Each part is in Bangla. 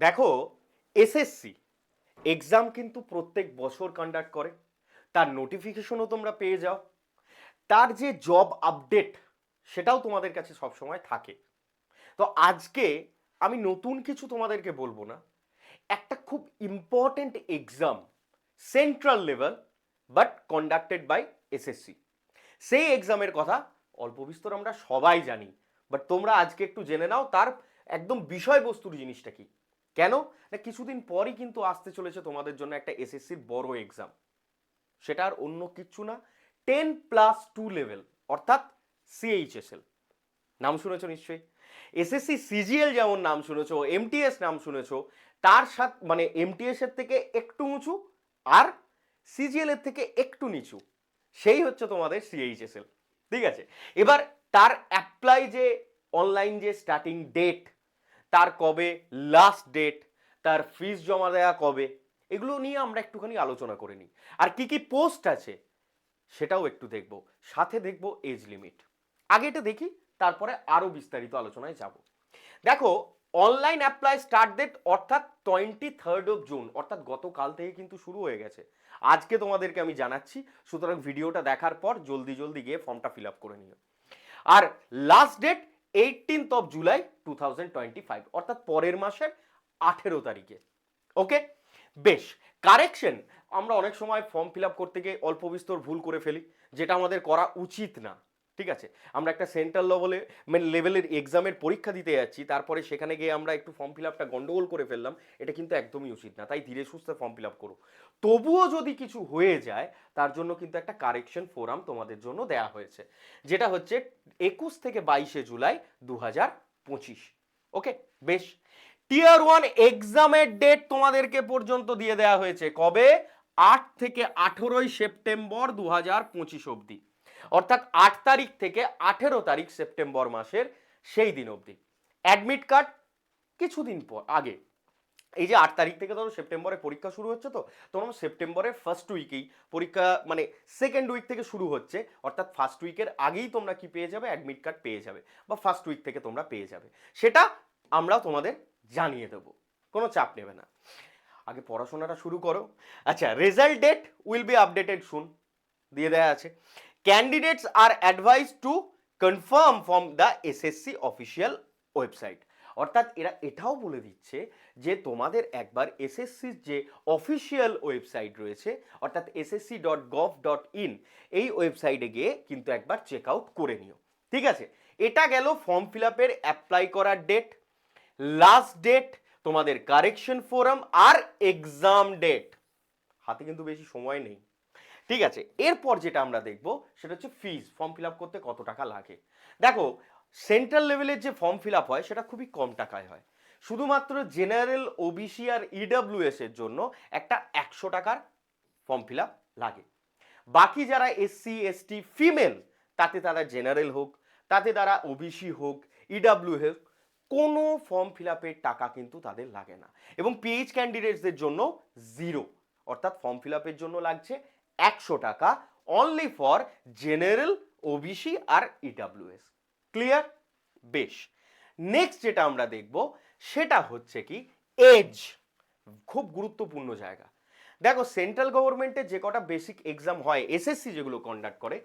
দেখো এসএসসি এক্সাম কিন্তু প্রত্যেক বছর কন্ডাক্ট করে। তার নোটিফিকেশনও তোমরা পেয়ে যাও। তার যে জব আপডেট সেটাও তোমাদের কাছে সবসময় থাকে। তো আজকে আমি নতুন কিছু তোমাদেরকে বলব না। একটা খুব important exam central level but conducted by SSC সেই এক্সামের কথা অল্প বিস্তর আমরা সবাই জানি বাট তোমরা আজকে একটু জেনে নাও, তার একদম বিষয়বস্তুর জিনিসটা কি। কেন? না, কিছুদিন পরই কিন্তু আসতে চলেছে তোমাদের জন্য একটা এসএসসির বড় এক্সাম সেটা আর অন্য কিচ্ছু না টেন প্লাস টু লেভেল অর্থাৎ সিএইচএসএল নাম শুনেছো নিশ্চয়ই? এসএসসি সিজিএল যেমন নাম শুনেছো এমটিএস নাম শুনেছো, তার সাথে মানে এমটিএস এর থেকে একটু উঁচু আর সিজিএল এর থেকে একটু নিচু। সেই হচ্ছে তোমাদের সিএইচএসএল ঠিক আছে? এবার তার অ্যাপ্লাই যে অনলাইন যে স্টার্টিং ডেট তার কবে লাস্ট ডেট তার ফিস জমা দেওয়া কবে, এগুলো নিয়ে আমরা একটুখানি আলোচনা করে নিই। আর কি কি পোস্ট আছে, সেটাও একটু দেখব। সাথে দেখব এজ লিমিট আগে এটা দেখি, তারপরে আরও বিস্তারিত আলোচনায় যাব। দেখো অনলাইন অ্যাপ্লাই স্টার্ট ডেট অর্থাৎ টোয়েন্টি থার্ড অফ জুন অর্থাৎ গতকাল থেকে কিন্তু শুরু হয়ে গেছে। আজকে তোমাদেরকে আমি জানাচ্ছি, সুতরাং ভিডিওটা দেখার পর জলদি জলদি গিয়ে ফর্মটা ফিল আপ করে নিও। আর last date eighteenth of July two thousand twenty five অর্থাৎ পরের মাসের আঠেরো তারিখে। ওকে বেশ কারেকশন আমরা অনেক সময় ফর্ম ফিল আপ করতে গিয়ে অল্প বিস্তর ভুল করে ফেলি, যেটা আমাদের করা উচিত না। ঠিক আছে? আমরা একটা সেন্ট্রাল লেভেলে মানে লেভেলের এক্সামের পরীক্ষা দিতে যাচ্ছি, তারপরে সেখানে গিয়ে আমরা একটু ফর্ম ফিল আপটা গন্ডগোল করে ফেললাম, এটা কিন্তু একদমই উচিত না, তাই ধীরে সুস্থে ফর্ম ফিল আপ করো। তবুও যদি কিছু হয়ে যায়, তার জন্য কিন্তু একটা কারেকশন ফোরাম তোমাদের জন্য দেয়া হয়েছে, যেটা হচ্ছে একুশ থেকে বাইশে জুলাই দু হাজার পঁচিশ ওকে বেশ। টিয়ার ওয়ান এক্সামের ডেট তোমাদেরকে পর্যন্ত দিয়ে দেওয়া হয়েছে, কবে? আট থেকে আঠেরোই সেপ্টেম্বর দু হাজার পঁচিশ অবধি। অর্থাৎ আট তারিখ থেকে আঠেরো তারিখ সেপ্টেম্বর মাসের সেই দিন অবধি। অ্যাডমিট কার্ড কিছুদিন পর, আগে। এই যে আট তারিখ থেকে ধরো সেপ্টেম্বরে পরীক্ষা শুরু হচ্ছে তো, তখন সেপ্টেম্বরের ফার্স্ট উইকেই পরীক্ষা মানে সেকেন্ড উইক থেকে শুরু হচ্ছে, অর্থাৎ ফার্স্ট উইকের আগেই তোমরা কি পেয়ে যাবে? অ্যাডমিট কার্ড পেয়ে যাবে বা ফার্স্ট উইক থেকে তোমরা পেয়ে যাবে। সেটা আমরা তোমাদের জানিয়ে দেবো, কোনো চাপ নেবে না। আগে পড়াশোনাটা শুরু করো। আচ্ছা result date will be updated শুন দিয়ে দেওয়া আছে। Candidates are advice to confirm from the SSC official website অর্থাৎ এরা এটাও বলে দিচ্ছে যে তোমাদের একবার এসএসসির যে অফিসিয়াল ওয়েবসাইট রয়েছে, অর্থাৎ SSC dot gov dot in এই ওয়েবসাইটে গিয়ে কিন্তু একবার চেক আউট করে নিও। ঠিক আছে? এটা গেল ফর্ম ফিল আপের অ্যাপ্লাই করার ডেট লাস্ট ডেট তোমাদের কারেকশন ফোরাম আর এক্সাম ডেট হাতে কিন্তু বেশি সময় নেই। ঠিক আছে, এরপর যেটা আমরা দেখব সেটা হচ্ছে ফিজ ফর্ম ফিল আপ করতে কত টাকা লাগে। দেখো সেন্ট্রাল লেভেলের যে ফর্ম ফিল আপ হয়, সেটা খুবই কম টাকায় হয়। শুধুমাত্র জেনারেল ওবিসি আর ইডাব্লিউএস এর জন্য একটা একশো টাকার ফর্ম ফিল আপ লাগে। বাকি যারা এসসি এসটি ফিমেল তাতে তারা জেনারেল হোক, তাতে তারা ওবিসি হোক ইডাব্লিউ হোক, কোনো ফর্ম ফিল আপের টাকা কিন্তু তাদের লাগে না। এবং পিএইচ ক্যান্ডিডেটসদের জন্য জিরো অর্থাৎ ফর্ম ফিল আপের জন্য লাগছে। একশো টাকা অনলি ফর জেনারেল ওবিসি আর ইডাব্লিউএস ক্লিয়ার বেশ। নেক্সট যেটা আমরা দেখব, সেটা হচ্ছে কি এজ খুব গুরুত্বপূর্ণ জায়গা। দেখো সেন্ট্রাল গভর্নমেন্টের যে কটা বেসিক এক্সাম হয় এসএসসি যেগুলো কন্ডাক্ট করে,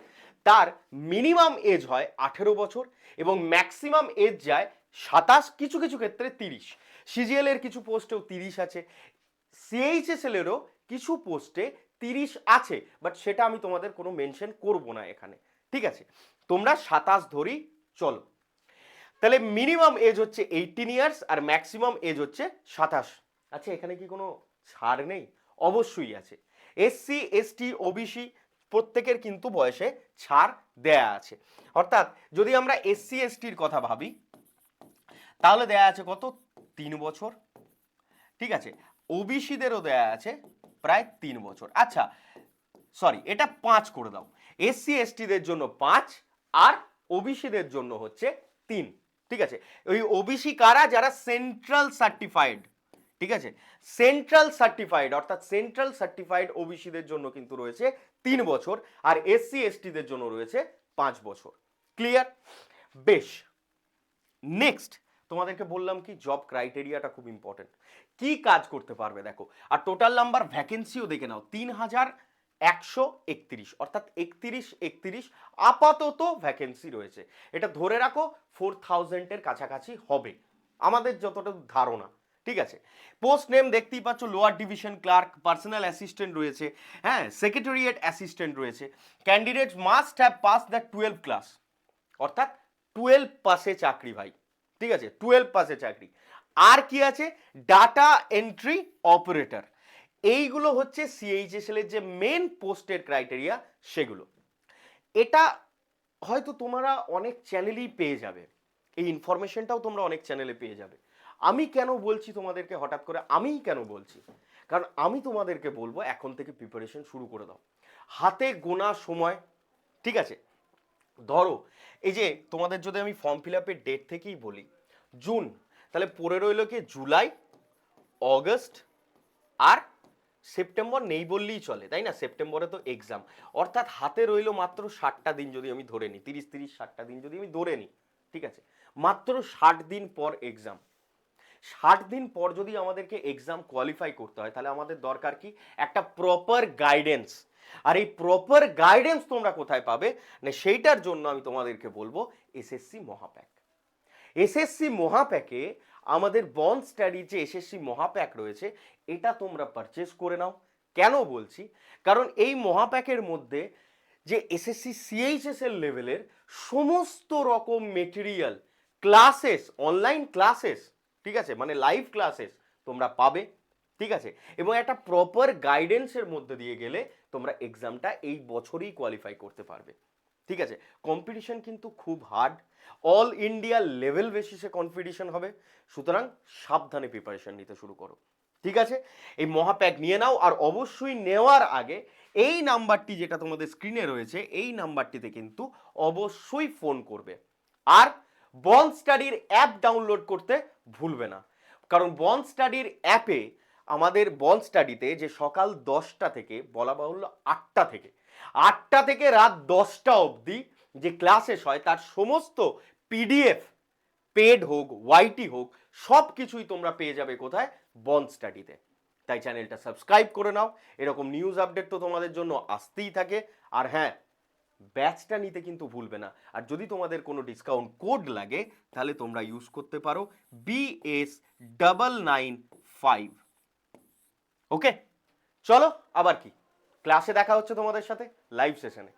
তার মিনিমাম এজ হয় আঠেরো বছর এবং ম্যাক্সিমাম এজ যায় সাতাশ, কিছু কিছু ক্ষেত্রে তিরিশ। সিজিএল এর কিছু পোস্টেও তিরিশ আছে। সিএইচএসএল এরও কিছু পোস্টে তিরিশ আছে বাট সেটা আমি তোমাদের কোনো মেনশন করব না এখানে। ঠিক আছে? তোমরা সাতাশ ধরি চলো। তাহলে মিনিমাম এজ হচ্ছে এইটিন ইয়ার্স আর ম্যাক্সিমাম এজ হচ্ছে সাতাশ। আচ্ছা এখানে কি কোনো ছাড় নেই? অবশ্যই আছে। এসসি এসটি ওবিসি প্রত্যেকের কিন্তু বয়সে ছাড় দেয়া আছে। অর্থাৎ যদি আমরা এসসি এসটির কথা ভাবি, তাহলে দেয়া আছে কত? তিন বছর। ঠিক আছে? ওবিসিদেরও দেয়া আছে প্রায় তিন বছর। আচ্ছা সরি এটা পাঁচ করে দাও। এসসি এসটিদের জন্য পাঁচ আর ওবিসিদের জন্য হচ্ছে তিন। ঠিক আছে? ওই ওবিসি কারা? যারা সেন্ট্রাল সার্টিফাইড ঠিক আছে? সেন্ট্রাল সার্টিফাইড অর্থাৎ সেন্ট্রাল সার্টিফাইড ওবিসিদের জন্য কিন্তু রয়েছে তিন বছর আর এসসি এসটিদের জন্য রয়েছে পাঁচ বছর। ক্লিয়ার বেশ। নেক্সট তোমাদেরকে বললাম কি জব ক্রাইটেরিয়াটা খুব ইম্পর্টেন্ট কি কাজ করতে পারবে দেখো? আর টোটাল নাম্বার ভ্যাকেন্সিও দেখে নাও, তিন হাজার একশো একত্রিশ, অর্থাৎ একত্রিশ একত্রিশ আপাতত ভ্যাকেন্সি রয়েছে। এটা ধরে রাখো ফোর থাউজেন্ডের কাছাকাছি হবে। আমাদের যতটা ধারণা, ঠিক আছে? পোস্ট নেম দেখতেই পাচ্ছ lower division clerk personal assistant রয়েছে হ্যাঁ সেক্রেটারিয়েট অ্যাসিস্ট্যান্ট রয়েছে। Candidate must have pass the twelve class অর্থাৎ টুয়েলভ পাসে চাকরি ভাই। ঠিক আছে টুয়েলভ পাসে চাকরি। আর কি আছে? ডাটা এন্ট্রি অপারেটর এইগুলো হচ্ছে সিএইচএসএল এর যে মেন পোস্টের ক্রাইটেরিয়া সেগুলো। এটা হয়তো তোমরা অনেক চ্যানেলেই পেয়ে যাবে। এই ইনফরমেশনটাও তোমরা অনেক চ্যানেলে পেয়ে যাবে। আমি কেন বলছি তোমাদেরকে হঠাৎ করে? আমিই কেন বলছি? কারণ আমি তোমাদেরকে বলব, এখন থেকে প্রিপারেশন শুরু করে দাও। হাতে গোনা সময়, ঠিক আছে? ধরো, এই যে তোমাদের যদি আমি ফর্ম ফিল আপের ডেট থেকেই বলি জুন তাহলে পড়ে রইল কি জুলাই অগস্ট আর সেপ্টেম্বর নেই বললেই চলে, তাই না? সেপ্টেম্বরে তো এক্সাম অর্থাৎ হাতে রইল মাত্র ষাটটা দিন যদি আমি ধরে নিই, তিরিশ তিরিশ, ষাটটা দিন যদি আমি ধরে নিই, ঠিক আছে? মাত্র ষাট দিন পর এক্সাম ষাট দিন পর যদি আমাদেরকে এক্সাম কোয়ালিফাই করতে হয়, তাহলে আমাদের দরকার কি? একটা প্রপার গাইডেন্স আর এই প্রপার গাইডেন্স তোমরা কোথায় পাবে? না সেইটার জন্য আমি তোমাদেরকে বলব এসএসসি মহাপ্যাক। এসএসসি মহাপ্যাকে আমাদের বন স্টাডি যে এসএসসি মহাপ্যাক রয়েছে, এটা তোমরা পারচেস করে নাও। কেন বলছি? কারণ এই মহাপ্যাকের মধ্যে যে এসএসসি সিএইচএস এর লেভেলের সমস্ত রকম মেটেরিয়াল ক্লাসেস অনলাইন ক্লাসেস ঠিক আছে? মানে লাইভ ক্লাসেস তোমরা পাবে। ঠিক আছে? এবং একটা প্রপার গাইডেন্সের মধ্যে দিয়ে গেলে তোমরা এক্সামটা এই বছরই কোয়ালিফাই করতে পারবে। ঠিক আছে? কম্পিটিশন কিন্তু খুব হার্ড অল ইন্ডিয়া লেভেল বেসিসে কম্পিটিশন হবে। সুতরাং সাবধানে প্রিপারেশন নিতে শুরু করো। ঠিক আছে? এই মহাপ্যাক নিয়ে নাও আর অবশ্যই নেওয়ার আগে এই নাম্বারটি যেটা তোমাদের স্ক্রিনে রয়েছে, এই নাম্বারটিতে কিন্তু অবশ্যই ফোন করবে। আর বন স্টাডির অ্যাপ ডাউনলোড করতে ভুলবে না। কারণ বন স্টাডির অ্যাপে আমাদের বন স্টাডিতে যে সকাল দশটা থেকে, বলা বাহুল্য আটটা থেকে আটটা থেকে রাত দশটা অবধি যে ক্লাসেস হয়, তার সমস্ত পিডিএফ, পেড হোক, ওয়াইটি হোক, সব কিছুই তোমরা পেয়ে যাবে কোথায়? বন স্টাডিতে। তাই চ্যানেলটা সাবস্ক্রাইব করে নাও। এরকম নিউজ আপডেট তো তোমাদের জন্য আসতেই থাকে। আর হ্যাঁ ব্যাচটা নিতে কিন্তু ভুলবে না। আর যদি তোমাদের কোনো ডিসকাউন্ট কোড লাগে, তাহলে তোমরা ইউজ করতে পারো BS double nine five okay চলো আবার কি? ক্লাসে দেখা হচ্ছে তোমাদের সাথে লাইভ সেশনে